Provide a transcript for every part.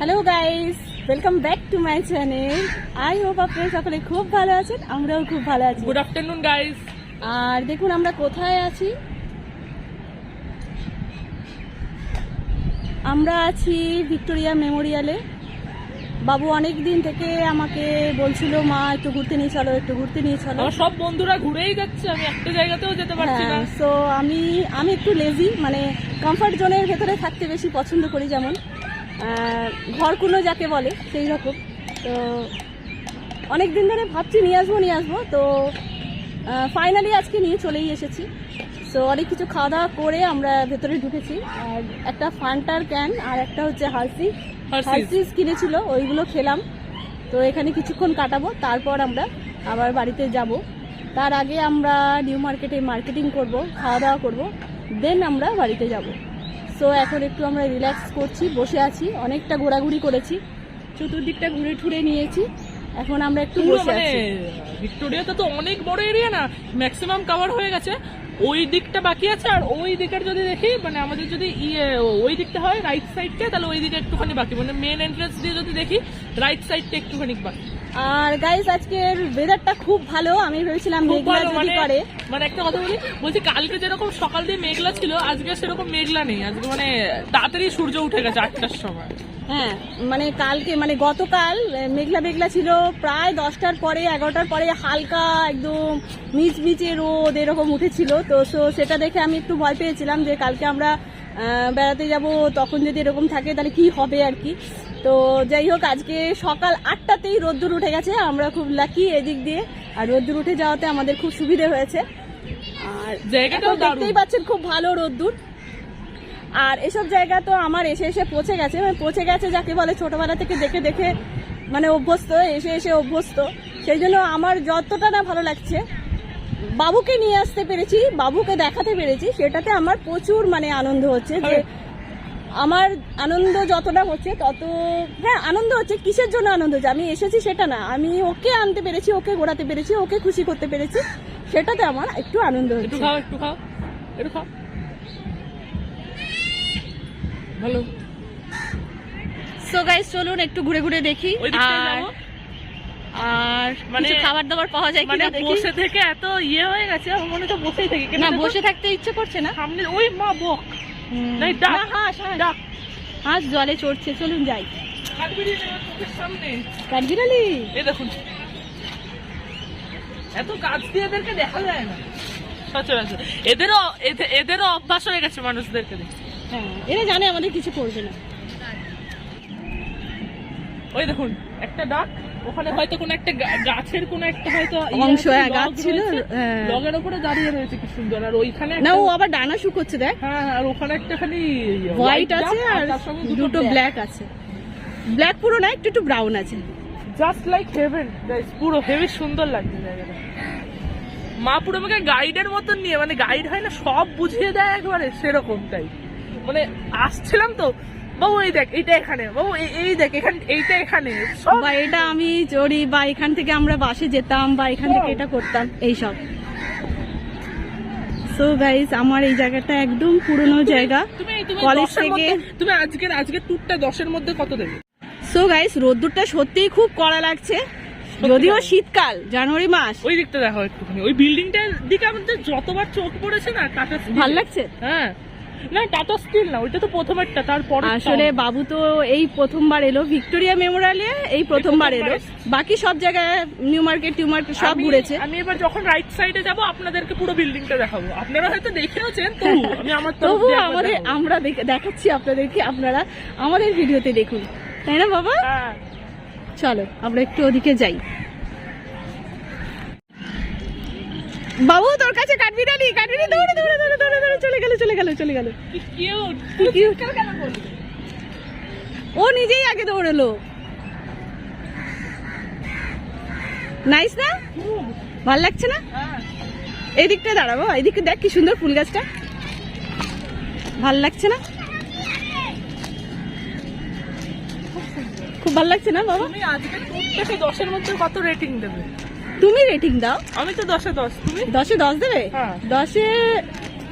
Hello guys welcome back to my channel I hope আপনারা সকলে খুব ভালো আছেন আমরাও খুব ভালো আছি। গুড আফটারনুন গাইস আর দেখুন আমরা কোথায় আছি? আমরা আছি ভিক্টোরিয়া মেমোরিয়ালে। বাবু অনেক দিন থেকে আমাকে বলছিল মা একটু ঘুরতে নিয়ে চলো একটু ঘুরতে নিয়ে চলো। আমার সব বন্ধুরা ঘুরেই যাচ্ছে আমি একটা জায়গাতেও যেতে পারছি না। হ্যাঁ সো আমি আমি একটু লেজি মানে কমফর্ট জোনের ভেতরে থাকতে বেশি পছন্দ করি যেমন। আহ, ঘর কোনো যাকে বলে সেই রকম। তো অনেক দিন ধরে ভাবছি নিয়ে আসব নিয়ে আসব। তো ফাইনালি আজকে নিয়ে চলেই এসেছি। সো অনেক কিছু খাওয়া দাওয়া করে আমরা ভেতরে ঢুকেছি। আর একটা ফান্টার ক্যান আর একটা হচ্ছে হার্সি। হার্সিস কিনেছিল ওইগুলো খেলাম। তো এখানে কিছুক্ষণ কাটাবো তারপর আমরা আবার বাড়িতে যাব। তার আগে আমরা নিউ মার্কেটে মার্কেটিং করব খাওয়া দাওয়া করব দেন আমরা বাড়িতে যাব। সো এখন একটু আমরা রিল্যাক্স করছি বসে আছি অনেকটা ঘোরাঘুরি করেছি। চতুর্দিকটা ঘুরে ঠুরে নিয়েছি। এখন আমরা একটু বসে মানে আছি। ভিক্টোরিয়াতে তো অনেক বড় এরিয়া না ম্যাক্সিমাম কভার হয়ে গেছে। ওই দিকটা বাকি আছে আর ওই দিকের যদি দেখি মানে আমাদের যদি ইয়ে ওই দিকটা হয় রাইট সাইডটা তাহলে ওই দিকে একটুখানি বাকি। মানে মেন এন্ট্রান্স দিয়ে যদি দেখি রাইট সাইডটা একটুখানি বাকি। আর গাইস আজকের ওয়েদারটা খুব ভালো। আমি ভেবেছিলাম মেঘলা যদি মানে করে। মানে একটা কথা বলি বলছি কালকে যেরকম সকাল দিয়ে মেঘলা ছিল আজকে সেরকম মেঘলা নেই। আজকে মানে তাড়াতাড়ি সূর্য উঠে গেছে আটটার সময়। হ্যাঁ মানে কালকে মানে গতকাল মেঘলা মেঘলা ছিল। প্রায় দশটার পরে এগারোটার পরে হালকা একদম মিচমিচে রোদ এরকম উঠেছিল। তো সো সেটা দেখে আমি একটু ভয় পেয়েছিলাম যে কালকে আমরা বেড়াতে যাব তখন যদি এরকম থাকে তাহলে কি হবে আর কি? তো যাই হোক আজকে সকাল আটটাতেই রোদ্দুর উঠে গেছে আমরা খুব লাকি এদিক দিয়ে। আর রোদ্দুর উঠে যাওয়াতে আমাদের খুব সুবিধে হয়েছে। আর জায়গাটাও এখন দেখতেই পাচ্ছেন খুব ভালো রোদ্দুর। আর এসব জায়গা তো আমার এসে এসে পচে গেছে মানে পচে গেছে যাকে বলে ছোটবেলা থেকে দেখে দেখে মানে অভ্যস্ত এসে এসে অভ্যস্ত। সেই জন্য আমার যতটা না ভালো লাগছে বাবুকে নিয়ে আসতে পেরেছি বাবুকে দেখাতে পেরেছি। সেটাতে আমার প্রচুর মানে আনন্দ হচ্ছে যে আমার আনন্দ যতটা হচ্ছে তত হ্যাঁ আনন্দ হচ্ছে কিসের জন্য আনন্দ হচ্ছে? আমি এসেছি সেটা না আমি ওকে আনতে পেরেছি ওকে ঘোরাতে পেরেছি ওকে খুশি করতে পেরেছি। সেটাতে আমার একটু আনন্দ একটু হচ্ছে। খাও একটু খাও একটু খাও। ভালো সো গাইস চলুন একটু ঘুরে ঘুরে দেখি। আর? আর মানে- খাবার দাবার পাওয়া যায় মানে বসে থেকে এত ইয়ে হয়ে গেছে আমার মনে হচ্ছে বসেই থাকি না বসে থাকতে ইচ্ছে করছে না। সামনে ওই মা বক। হাঁস জলে চড়ছে চলুন যাই। কাঠবিড়ালি দেখুন। এত দিয়ে এদেরকে দেখা যায় না। সচরাচর। এদেরও এদে- এদেরও অভ্যাস হয়ে গেছে মানুষদেরকে। হ্যাঁ এরা জানে আমাদের কিছু করবে না। ওই দেখুন একটা ডাক। ওখানে হয়তো কোন একটা গাছের কোন একটা হয়তো ইয়ে অংশ, হ্যাঁ, গাছ ছিল, হ্যাঁ। লগের উপরে দাঁড়িয়ে রয়েছে কি সুন্দর। আর ওইখানে না ও আবার ডানা শুকোচ্ছে দেখ। হ্যাঁ আর ওখানে একটা খালি হোয়াইট আছে আর দুটো ব্ল্যাক আছে। ব্ল্যাক পুরো না একটু একটু ব্রাউন আছে। জাস্ট লাইক হেভেন পুরো হেভি সুন্দর লাগছে জায়গাটা। মা পুরো আমাকে গাইডের মতন নিয়ে মানে গাইড হয় না সব বুঝিয়ে দেয় একবারে সেরকম টাই মানে আসছিলাম তো বাবু এই দেখ এইটা এখানে। বাবু এই- দেখ এখানে এইটা এখানে। বা এটা আমি চড়ি বা এখান থেকে আমরা বাসে যেতাম বা এখান থেকে এটা করতাম এই সব। সো গাইস আমার এই জায়গাটা একদম পুরনো জায়গা। কলেজ থেকে তুমি আজকের আজকের ট্যুরটা দশের মধ্যে কত দেবে? সো গাইস রোদ্দুরটা সত্যিই খুব কড়া লাগছে। যদিও শীতকাল জানুয়ারি মাস। ওই দিকটা দেখো একটুখানি। ওই বিল্ডিংটার দিকে আমাদের যতবার চোখ পড়েছে না টাটা স্টিল ভালো লাগছে? হ্যাঁ। না টাটা স্টিল না ওইটা তো প্রথমেরটা তারপরে আসলে বাবু তো এই প্রথমবার এলো ভিক্টোরিয়া মেমোরিয়ালে এই প্রথমবার এলো। বাকি সব জায়গায় নিউ মার্কেট টিউ মার্কেট সব ঘুরেছে। আমি এবার যখন রাইট সাইডে যাব আপনাদেরকে পুরো বিল্ডিংটা দেখাবো। আপনারা হয়তো দেখেওছেন আমি আমার তবু আমাদের আমরা দেখে- দেখাচ্ছি আপনাদেরকে আপনারা আমাদের ভিডিওতে দেখুন। তাই না বাবা? হ্যাঁ। চলো আমরা একটু ওদিকে যাই। বাবু তোর কাছে কাঠবিড়ালি দৌড়ে দৌড়ে দৌড়ে দৌড়ে দৌড়ে। চলে গেল চলে গেল চলে গেল। ও নিজেই আগে দৌড়েলো। নাইস না? ভালো লাগছে না? এদিকটা দাঁড়াবো এদিকে দেখ কি সুন্দর ফুল গাছটা। ভালো লাগছে না? খুব ভালো লাগছে না বাবা? তুমি আজকে দশের মধ্যে কত রেটিং দেবে? তুমি রেটিং দাও। আমি তো দশে দশ তুমি? দশে দশ দেবে? হ্যাঁ। দশে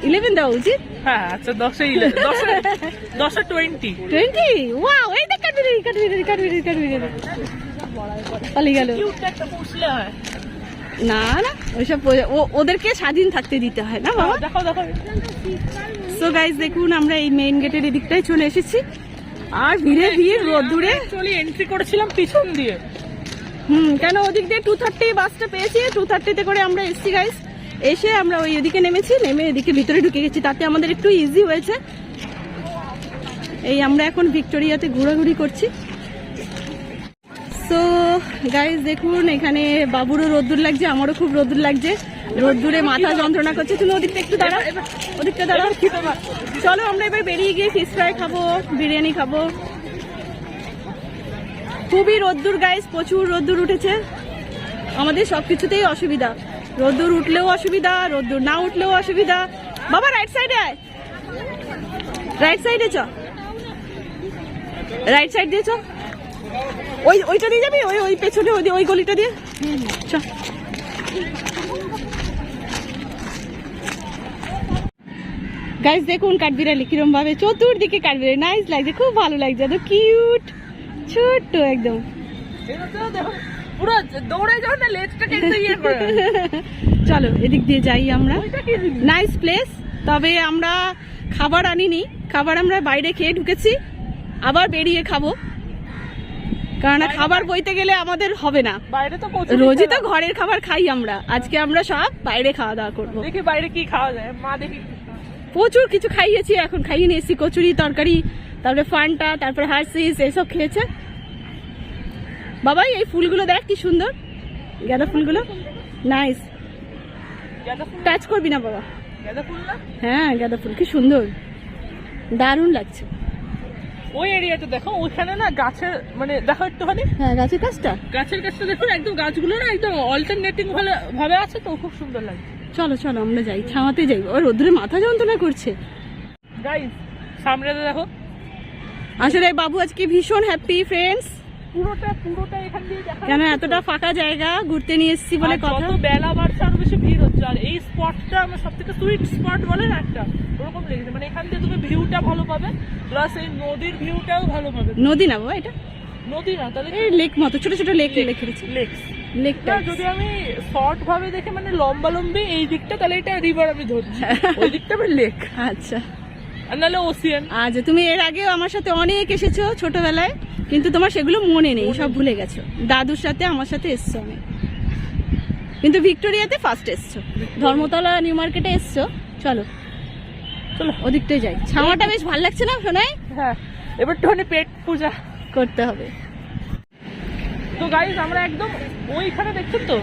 ইলেভেন দেওয়া উচিত হ্যাঁ আচ্ছা দশে দশে দশে টোয়েন্টি টোয়েন্টি ওয়াও এই দেখ কাঠবিড়ালি কাঠবিড়ালি কাঠবিড়ালি কাঠবিড়ালি পালিয়ে গেল। না না ওইসব ওদেরকে স্বাধীন থাকতে দিতে হয় না বাবা? দেখো দেখো সো গাইজ দেখুন আমরা এই মেইন গেটের এদিকটায় চলে এসেছি। আর ভিড়ে ভিড় রোদ্দুরে অ্যাকচুয়ালি এন্ট্রি করেছিলাম পিছন দিয়ে। হুম কেন ওদিক দিয়ে টু থার্টি বাসটা পেয়েছি। টু থার্টিতে করে আমরা এসছি গাইজ এসে আমরা ওই ওদিকে নেমেছি, নেমে এদিকে ভিতরে ঢুকে গেছি। তাতে আমাদের একটু ইজি হয়েছে। এই আমরা এখন ভিক্টোরিয়াতে ঘোরাঘুরি করছি। সো গাইজ দেখুন, এখানে বাবুরও রোদ্দুর লাগছে, আমারও খুব রোদ্দুর লাগছে। রোদ্দুরে মাথা যন্ত্রণা করছে। তুমি ওদিকটা একটু দাঁড়াও। ওদিকটা দাঁড়াও। চলো, আমরা এবার বেরিয়ে গিয়ে ফিশ ফ্রাই খাব, বিরিয়ানি খাব। খুবই রোদ্দুর গাইস প্রচুর রোদ্দুর উঠেছে। আমাদের সবকিছুতেই অসুবিধা। রোদ্দুর উঠলেও অসুবিধা, রোদ্দুর না উঠলেও অসুবিধা। বাবা রাইট সাইডে আয়। রাইট সাইডে চ। রাইট সাইড দিয়ে চ। ওই, ওইটা দিয়ে যাবি? ওই ওই পেছনে, ওই ওই গলিটা দিয়ে? চ। গাইস দেখুন কাঠবিড়ালি কিরম ভাবে চতুর্দিকে কাঠবিড়ালি। নাইস লাগছে, খুব ভালো লাগছে। এত কিউট ছোট্ট একদম। তো পুরো দৌড়ে যাও না লেজটা টেনে ইয়ে করে চলো এদিক দিয়ে যাই আমরা? নাইস প্লেস তবে আমরা খাবার আনিনি। খাবার আমরা বাইরে খেয়ে ঢুকেছি। আবার বেরিয়ে খাব। কারণ খাবার বইতে গেলে আমাদের হবে না। বাইরে তো রোজই তো ঘরের খাবার খাই আমরা। আজকে আমরা সব বাইরে খাওয়া দাওয়া করব। দেখি বাইরে কি খাওয়া যায়। মা দেখি। প্রচুর কিছু খাইয়েছি এখন খাইয়ে নিয়ে এসেছি। কচুরি তরকারি তারপরে ফান্টা তারপরে হার্সিস এইসব খেয়েছে। বাবাই এই ফুলগুলো দেখ কি সুন্দর। গাঁদা ফুলগুলো? নাইস গাঁদা টাচ করবি না বাবা? গাঁদা ফুল না? হ্যাঁ গাঁদা ফুল কি সুন্দর। দারুণ লাগছে। ওই এরিয়াটা দেখো ওইখানে না গাছের মানে দেখো একটুখানি। হ্যাঁ গাছের কাজটা? গাছের কাছটা দেখুন একদম গাছগুলো না একদম অল্টারনেটিং ভাবে ভাবে আছে তো খুব সুন্দর লাগে চলো চলো আমরা যাই ছাওয়াতে যাই। ও রোদ্রে মাথা যন্ত্রণা করছে। গাইস সামনেটা দেখো। আসলে বাবু আজকে ভীষণ হ্যাপি ফ্রেন্ডস পুরোটা পুরোটা এখান দিয়ে দেখা কেন এতটা ফাঁকা জায়গা ঘুরতে নিয়ে এসেছি বলে কথা? যত বেলা বাড়ছে আরও বেশি ভিড় হচ্ছে। আর এই স্পটটা আমার সব থেকে সুইট স্পট বলে না একটা? ওরকম লেগেছে। মানে এখান দিয়ে তুমি ভিউটা ভালো পাবে প্লাস এই নদীর ভিউটাও ভালো পাবে। নদী না বাবা এটা? নদী না তাহলে এই লেক মতো ছোট ছোট লেক লেক লেকস লেকটা যদি আমি শর্ট ভাবে দেখে মানে লম্বা লম্বি এই দিকটা তাহলে এটা রিভার আমি ধরছি। ওই দিকটা আমি লেক আচ্ছা। নাহলে ওসিয়ান। আচ্ছা তুমি এর আগেও আমার সাথে অনেক এসেছ ছোটবেলায় কিন্তু তোমার সেগুলো মনে নেই সব ভুলে গেছো। দাদুর সাথে আমার সাথে এসছো অনেক। কিন্তু ভিক্টোরিয়াতে ফার্স্ট এসছো। ধর্মতলা নিউ মার্কেটে এসছো। চলো। চলো। ওদিকটাই যাই। ছাওয়াটা বেশ ভালো লাগছে না শোনাই হ্যাঁ এবার একটুখানি পেট পূজা। করতে হবে। তো গাইজ আমরা একদম ওইখানে দেখছেন তো?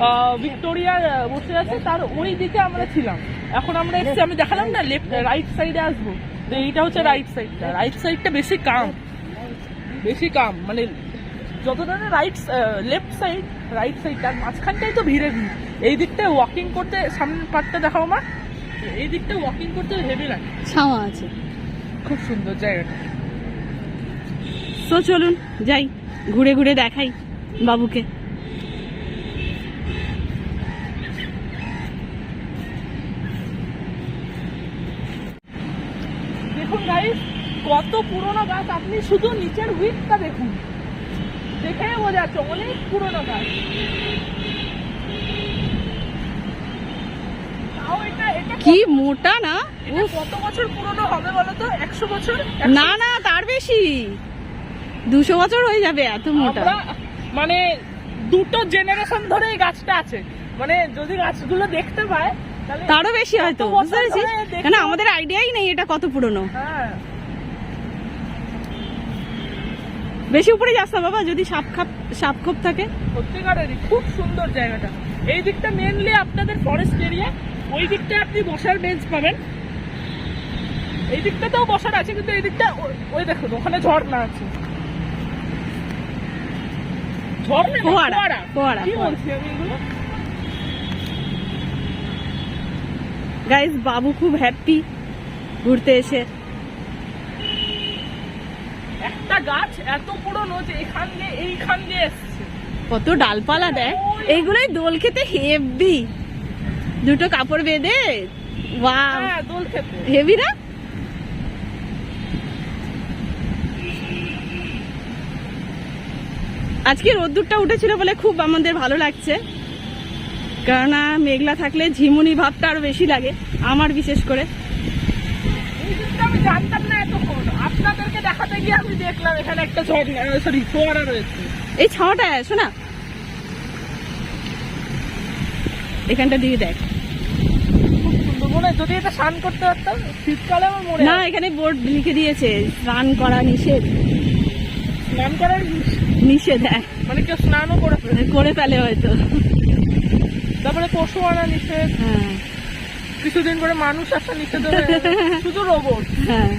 আহ, ভিক্টোরিয়ার বসে আছে তার ওই দিকে আমরা ছিলাম। এখন আমরা এসেছি আমি দেখালাম না লেফট রাইট সাইডে আসব। তো এইটা হচ্ছে রাইট সাইডটা রাইট সাইডটা বেশি কাম বেশি কাম মানে যতটা না right left side right side তার মাঝখানটাই তো ভিড়ে ভিড়। এই দিকটা ওয়াকিং করতে সামনের পার্টটা দেখাও আমার। এই দিকটা ওয়াকিং করতে হেভি লাগে। ছাওয়া আছে। খুব সুন্দর জায়গাটা সো চলুন যাই ঘুরে ঘুরে দেখাই বাবুকে দেখুন গাইস কত পুরনো গাছ আপনি শুধু নিচের উইথটা দেখুন। দেখে বোঝা যাচ্ছে অনেক পুরনো গাছ। কি মোটা না? কত বছর পুরনো হবে বলো তো? একশো বছর? না না তার বেশি। দুশো বছর হয়ে যাবে এত মোটা। মানে দুটো জেনারেশন ধরে এই গাছটা আছে। মানে যদি গাছগুলো দেখতে পায় তারও বেশি হয়তো বুঝতে পেরেছিস? আমাদের আইডিয়াই নেই এটা কত পুরনো। হ্যাঁ। বেশি উপরে যাস না বাবা যদি সাপ খাপ সাপ খোপ থাকে। সত্যিকারেরই খুব সুন্দর জায়গাটা। এই দিকটা মেনলি আপনাদের ফরেস্ট এরিয়া ওই দিকটা আপনি বসার বেঞ্চ পাবেন। এই দিকটাতেও বসার আছে কিন্তু এই দিকটা ওই- দেখুন ওখানে ঝর্ণা আছে। ঝর্ণা ফোয়ারা, ফোয়ারা। কি বলছি আমি এগুলো? গাইস বাবু খুব হ্যাপি ঘুরতে এসে। একটা গাছ এত পুরনো যে এখান দিয়ে এইখান দিয়ে এসছে। কত ডালপালা দেয়। এইগুলোই দোল খেতে হেভি। দুটো কাপড় বেঁধে ওয়াও। হ্যাঁ দোল খেতে। হেভি না? আজকে রোদ্দুরটা উঠেছিল বলে খুব আমাদের ভালো লাগছে। কেননা মেঘলা থাকলে ঝিমুনি ভাবটা আরও বেশি লাগে আমার বিশেষ করে। আমি জানতাম না এতক্ষণ। আপনাদেরকে দেখাতে গিয়ে আমি দেখলাম এখানে একটা ঝর্ণা সরি ফোয়ারা রয়েছে। এই ছাওয়াটা শোনা। এখানটা দিয়ে দেখ। খুব সুন্দর। মনে যদি এটা স্নান করতে পারতাম শীতকালে আমার মনে না হয়। এখানে বোর্ড লিখে দিয়েছে স্নান করা নিষেধ। স্নান করার নিষেধ হ্যাঁ। মানে কেউ স্নানও করে করে ফেলে হয়তো। তারপরে পশু আনা নিষেধ। হ্যাঁ। কিছুদিন পরে মানুষ আসা নিষেধ শুধু রোবট হ্যাঁ।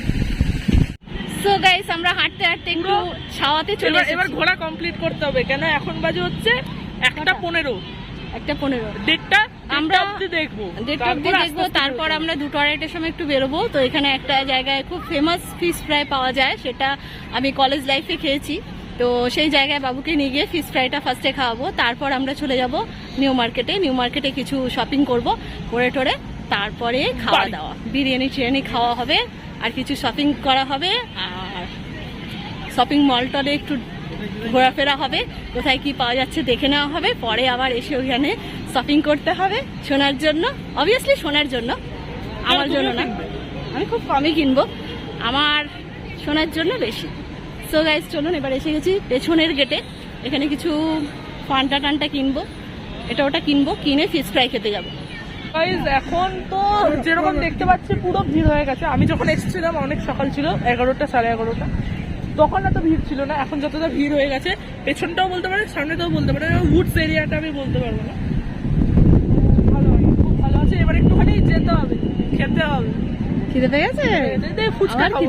সো গাইস আমরা হাঁটতে হাঁটতে একটু ছাওয়াতে চলে এবার এবার এসেছি কমপ্লিট করতে হবে। কেন? এখন বাজে হচ্ছে একটা কটা? পনেরো। একটা পনেরো। দেড়টা আমরা- অব্দি দেখব। দেড়টা অব্দি তারপর দেখব তারপর আমরা দুটো আড়াইটার সময় একটু বেরোবো। তো এখানে একটা জায়গায় খুব ফেমাস ফিশ ফ্রাই পাওয়া যায় সেটা আমি কলেজ লাইফে খেয়েছি। তো সেই জায়গায় বাবুকে নিয়ে গিয়ে ফিশ ফ্রাইটা ফার্স্টে খাওয়াবো। তারপর আমরা চলে যাব নিউ মার্কেটে নিউ মার্কেটে কিছু শপিং করব। করে টোরে তারপরে খাওয়া দাওয়া। বিরিয়ানি টিরিয়ানি খাওয়া হবে আর কিছু শপিং করা হবে আর শপিং মল টলে একটু ঘোরাফেরা হবে। কোথায় কি পাওয়া যাচ্ছে দেখে নেওয়া হবে পরে আবার এসে ওখানে শপিং করতে হবে সোনার জন্য। অবভিয়াসলি সোনার জন্য আমার জন্য না। আমি খুব কমই কিনবো। আমার সোনার জন্য বেশি। সো গাইজ চলুন এবার এসে গেছি পেছনের গেটে এখানে কিছু ফান্টা টান্টা কিনবো। এটা ওটা কিনবো কিনে ফিশ ফ্রাই খেতে যাব। Guys, এখন তো যেরকম দেখতে পাচ্ছি পুরো ভিড় হয়ে গেছে। আমি যখন এসেছিলাম অনেক সকাল ছিল এগারোটা সাড়ে এগারোটা। তখন এত ভিড় ছিল না এখন যতটা ভিড় হয়ে গেছে পেছনটাও বলতে পারে সামনেটাও বলতে পারে উডস এরিয়াটা আমি বলতে পারব না। ভালো খুব ভালো আছে এবার একটুখানি যেতে হবে খেতে হবে। খিদে পেয়ে গেছে? ফুচকা খাব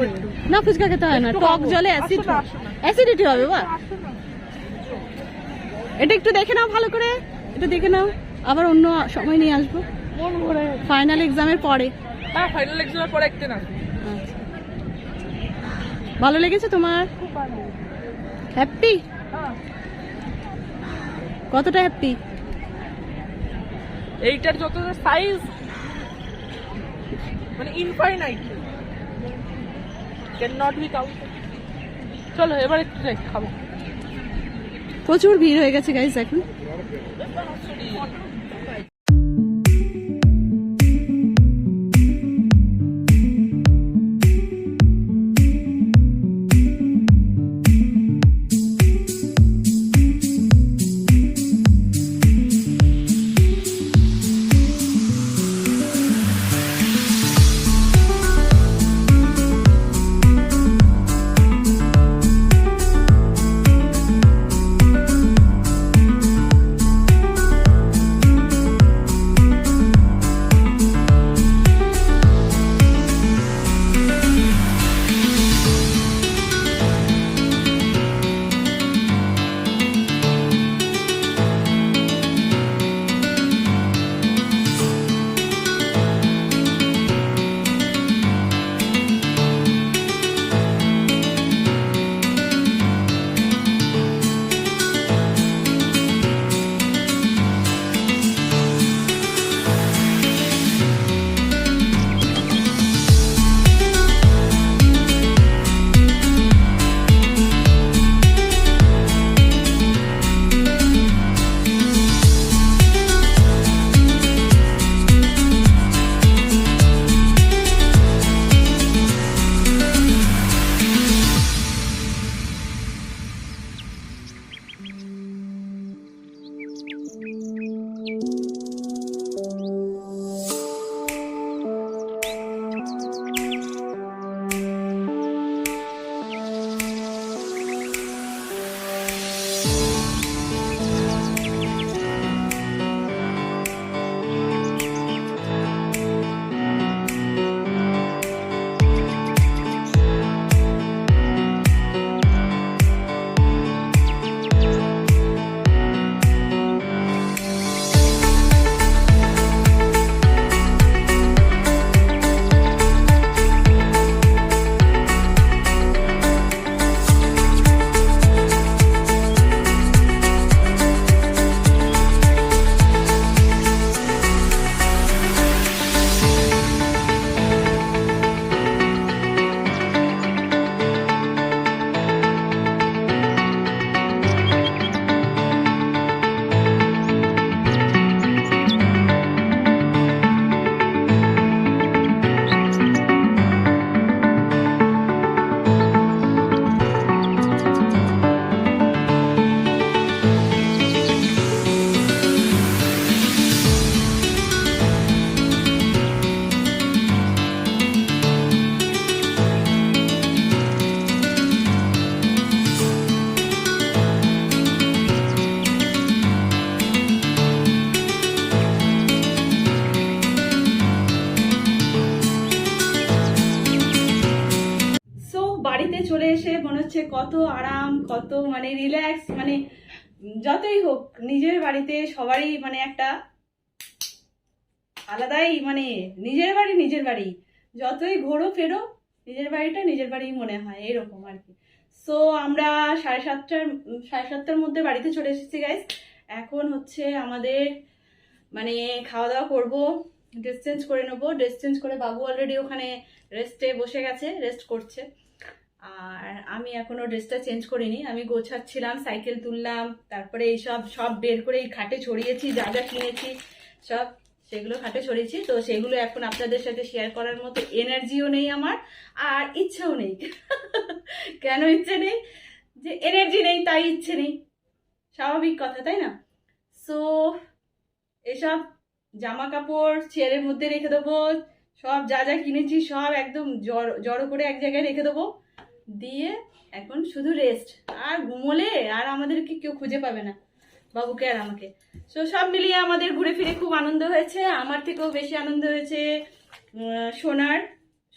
না ফুচকা খেতে হয় না টক জলে অ্যাসিড অ্যাসিডিটি হবে বা এটা একটু দেখে নাও ভালো করে এটা দেখে নাও। আবার অন্য সময় নিয়ে আসব। ফাইনাল এক্সামের পরে। হ্যাঁ ফাইনাল এক্সামের পরে একদিন আসব ভালো লেগেছে তোমার? খুব ভালো। হ্যাপি হ্যাঁ। কতটা হ্যাপি এইটার যত সাইজ মানে infinite can not be count চলো এবার একটু যাই খাব। প্রচুর ভিড় হয়ে গেছে গাইস এখন। কত আরাম, কত মানে রিল্যাক্স মানে যতই হোক, নিজের বাড়িতে সবারই মানে একটা আলাদাই মানে নিজের বাড়ি নিজের বাড়ি। যতই ঘোরো ফেরো, নিজের বাড়িটা নিজের বাড়ি মনে হয়, এরকম আর কি। সো আমরা সাড়ে সাতটার সাড়ে সাতটার মধ্যে বাড়িতে চলে এসেছি গাইস এখন হচ্ছে আমাদের মানে খাওয়া দাওয়া করব ড্রেস চেঞ্জ করে নেব। ড্রেস চেঞ্জ করে বাবু অলরেডি ওখানে রেস্টে বসে গেছে রেস্ট করছে। আমি এখনও ড্রেসটা চেঞ্জ করিনি, আমি গোছাচ্ছিলাম, সাইকেল তুললাম, তারপরে এইসব সব বের করে এই খাটে ছড়িয়েছি, যা যা কিনেছি, সব সেগুলো খাটে ছড়িয়েছি। তো সেগুলো এখন আপনাদের সাথে শেয়ার করার মতো এনার্জিও নেই আমার, আর ইচ্ছেও নেই। কেন ইচ্ছে নেই? যে এনার্জি নেই, তাই ইচ্ছে নেই। স্বাভাবিক কথা, তাই না? সো এসব জামা কাপড় চেয়ারের মধ্যে রেখে দেবো, সব যা যা কিনেছি সব একদম জড়ো জড়ো করে এক জায়গায় রেখে দেবো। দিয়ে এখন শুধু রেস্ট আর ঘুমোলে আর আমাদেরকে কেউ খুঁজে পাবে না, বাবুকে আর আমাকে। সো সব মিলিয়ে আমাদের ঘুরে ফিরে খুব আনন্দ হয়েছে। আমার থেকেও বেশি আনন্দ হয়েছে সোনার।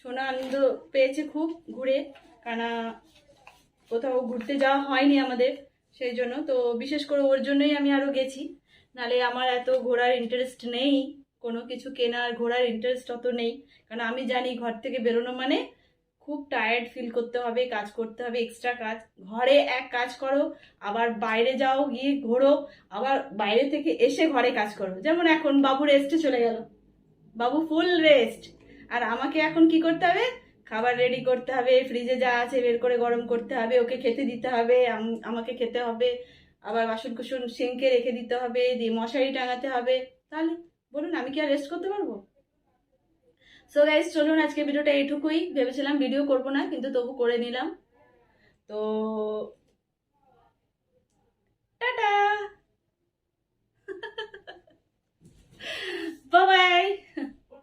সোনা আনন্দ পেয়েছে খুব ঘুরে কারণ কোথাও ঘুরতে যাওয়া হয়নি আমাদের সেই জন্য। তো বিশেষ করে ওর জন্যই আমি আরও গেছি। নালে আমার এত ঘোরার ইন্টারেস্ট নেই, কোনো কিছু কেনার, ঘোরার ইন্টারেস্ট অত নেই। কারণ আমি জানি ঘর থেকে বেরোনো মানে খুব টায়ার্ড ফিল করতে হবে, কাজ করতে হবে এক্সট্রা কাজ। ঘরে এক কাজ করো, আবার বাইরে যাও, গিয়ে ঘোরো, আবার বাইরে থেকে এসে ঘরে কাজ করো। যেমন এখন বাবু রেস্টে চলে গেল। বাবু ফুল রেস্ট আর আমাকে এখন কি করতে হবে? খাবার রেডি করতে হবে ফ্রিজে যা আছে বের করে গরম করতে হবে, ওকে খেতে দিতে হবে আমাকে খেতে হবে। আবার বাসন কুসন সিঙ্কে রেখে দিতে হবে, দিয়ে মশারি টাঙাতে হবে। তাহলে বলুন, আমি কি আর রেস্ট করতে পারব? সো গাইজ চলুন আজকে ভিডিওটা এইটুকুই। ভেবেছিলাম ভিডিও করব না, কিন্তু তবু করে নিলাম। তো, টাটা! Bye bye